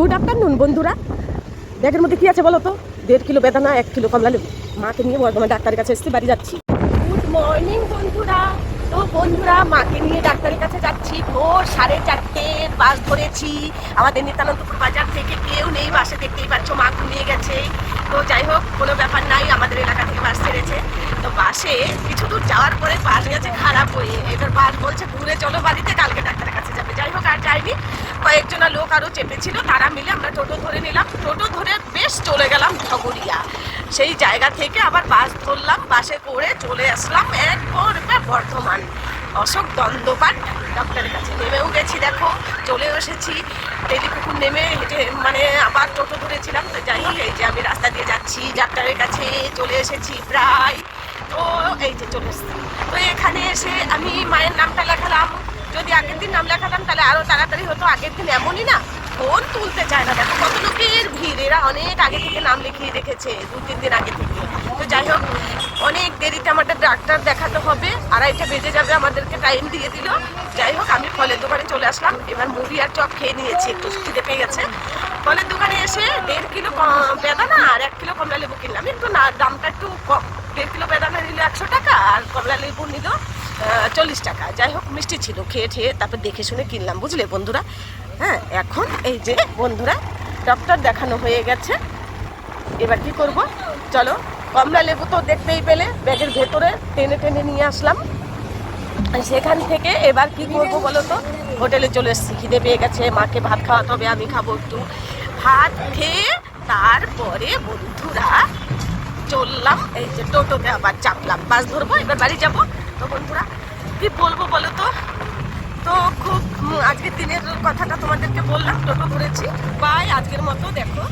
Good afternoon বন্ধুরা। ব্যাগের মধ্যে কি আছে বলো তো? দেড় কিলো বেদানা, এক কিলো কমলা লেবু। মাকে নিয়ে বর্ধমান ডাক্তারের কাছে এসেছি, বাড়ি যাচ্ছি। গুড মর্নিং বন্ধুরা। তো বন্ধুরা, মাকে নিয়ে ডাক্তারের কাছে যাচ্ছি। ভোর সাড়ে চারটে, বাস ধরেছি। আমাদের নিত্যানন্দপুর বাজার থেকে কেউ নেই, বাসে দেখতেই পাচ্ছ, মা ঘুমিয়ে গেছে। তো যাই হোক, কোনো ব্যাপার নাই, আমাদের এলাকা থেকে বাস ছেড়েছে। তো বাসে কিছু দূর যাওয়ার পরে বাস গেছে খারাপ হয়ে। এবার বাস বলছে, ঘুরে চলো বাড়িতে, কালকে ডাক্তারের কাছে যাবে। যাই হোক, আর যাইনি। কয়েকজনা লোক আরও চেপেছিল, তারা মিলে আমরা টোটো ধরে নিলাম। টোটো ধরে বেশ চলে গেলাম ঝগড়িয়া। সেই জায়গা থেকে আবার বাস ধরলাম, বাসে করে চলে আসলাম একবার বর্ধমান। অশোক দন্দপাট ডক্টরের কাছে নেমেও গেছি, দেখো। চলে এসেছি। টেলিপুকুর নেমে হেঁটে মানে আবার টোটো ধরেছিলাম, তো যাই এই যে আমি রাস্তা দিয়ে যাচ্ছি, ডাক্তারের কাছে চলে এসেছি প্রায়। তো এই যে চলে এসেছি। তো এখানে এসে আমি মায়ের নামটা লেখালাম। যদি আগের দিন নাম লেখাতাম, তাহলে আরও তাড়াতাড়ি হতো। আগের দিন এমনই না, ফোন তুলতে চায় না। দেখো কত লোকের ভিড়, এরা অনেক আগে থেকে নাম লিখিয়ে রেখেছে দু তিন দিন আগে থেকে। তো যাই হোক, অনেক দেরিতে আমাদের ডাক্তার দেখাতে হবে। আড়াইটা বেজে যাবে, আমাদেরকে টাইম দিয়ে দিল। যাই হোক, আমি ফলের দোকানে চলে আসলাম। এবার মুড়ি আর চপ খেয়ে নিয়েছি, একটু খিদে পেয়ে গেছে। ফলের দোকানে এসে দেড় কিলো বেদানা আর এক কিলো কমলা লেবু কিনলাম। একটু না দামটা একটু কম। দেড় কিলো বেদানা নিল একশো টাকা, আর কমলা লেবু নিল চল্লিশ টাকা। যাই হোক, মিষ্টি ছিল, খেয়ে খেয়ে তারপর দেখে শুনে কিনলাম, বুঝলে বন্ধুরা? হ্যাঁ এখন এই যে বন্ধুরা ডক্টর দেখানো হয়ে গেছে। এবার কি করব? চলো, কমলা লেবু তো দেখতেই পেলে, ব্যাগের ভেতরে টেনে টেনে নিয়ে আসলাম। সেখান থেকে এবার কি করব বলো তো? হোটেলে চলে এসেছি, খিদে পেয়ে গেছে, মাকে ভাত খাওয়াতে হবে, আমি খাব একটু। ভাত খেয়ে তারপরে বন্ধুরা চললাম, এই যে টোটোতে আবার চাপলাম। বাস ধরবো, এবার বাড়ি যাব। তো বন্ধুরা, কি বলব বলো তো? তো খুব আজকের দিনের কথাটা তোমাদেরকে বললাম, টোটো ধরেছি বাই, আজকের মতো, দেখো।